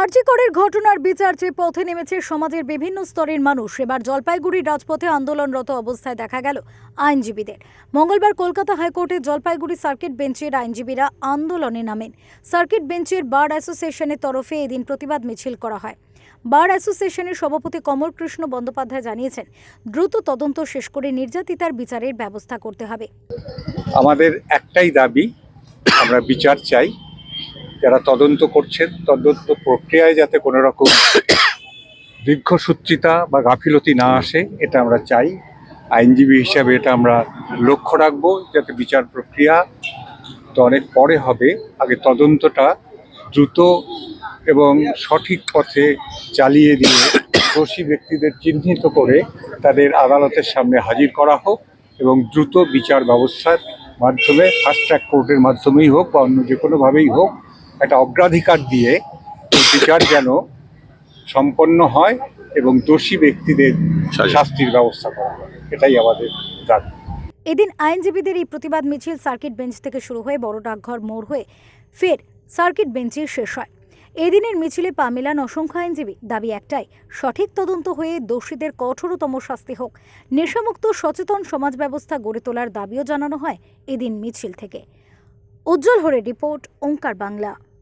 আরজিকরের ঘটনার বিচার চেয়ে পথে নেমেছে সমাজের বিভিন্ন স্তরের মানুষ, এবার জলপাইগুড়ির রাজপথে আন্দোলনরত অবস্থায় দেখা গেল আইনজীবীদের। মঙ্গলবার কলকাতা হাইকোর্টের জলপাইগুড়ি সার্কিট বেঞ্চের আইনজীবীরা আন্দোলনে নামেন। সার্কিট বেঞ্চের বার অ্যাসোসিয়েশনের তরফে এদিন প্রতিবাদ মিছিল করা হয়। বার অ্যাসোসিয়েশনের সভাপতি কমল কৃষ্ণ বন্দ্যোপাধ্যায় জানিয়েছেন, দ্রুত তদন্ত শেষ করে নির্যাতিতার বিচারের ব্যবস্থা করতে হবে। আমাদের একটাই দাবি, আমরা বিচার চাই। যারা তদন্ত করছেন তদন্ত প্রক্রিয়ায় যাতে কোনো রকম দীর্ঘসূত্রিতা বা গাফিলতি না আসে, এটা আমরা চাই। আইনজীবী হিসাবে এটা আমরা লক্ষ্য রাখব, যাতে বিচার প্রক্রিয়া তো অনেক পরে হবে। আগে তদন্তটা দ্রুত এবং সঠিক পথে চালিয়ে দিয়ে দোষী ব্যক্তিদের চিহ্নিত করে তাদের আদালতের সামনে হাজির করা হোক এবং দ্রুত বিচার ব্যবস্থার মাধ্যমে ফাস্ট ট্র্যাক কোর্টের মাধ্যমেই হোক বা অন্য যে কোনোভাবেই হোক একটা অগ্রাধিকার দিয়ে বিচার যেন সম্পন্ন হয় এবং দোষী ব্যক্তিদের শাস্তির ব্যবস্থা করা হয়। এটাই আমাদের দাবি। এদিন আইনজীবীদের এই প্রতিবাদ মিছিল সার্কিট বেঞ্চ থেকে শুরু হয়ে বড় ডাকঘর মোড় হয়ে ফের সার্কিট বেঞ্চে শেষ হয়। এদিনের মিছিলে পা মেলান অসংখ্য আইনজীবী। দাবি একটাই সঠিক তদন্ত হয়ে দোষীদের কঠোরতম শাস্তি হোক। নেশামুক্ত সচেতন সমাজ ব্যবস্থা গড়ে তোলার দাবিও জানানো হয় এদিন মিছিল থেকে। উজ্জ্বল হরে রিপোর্ট ওঙ্কার বাংলা।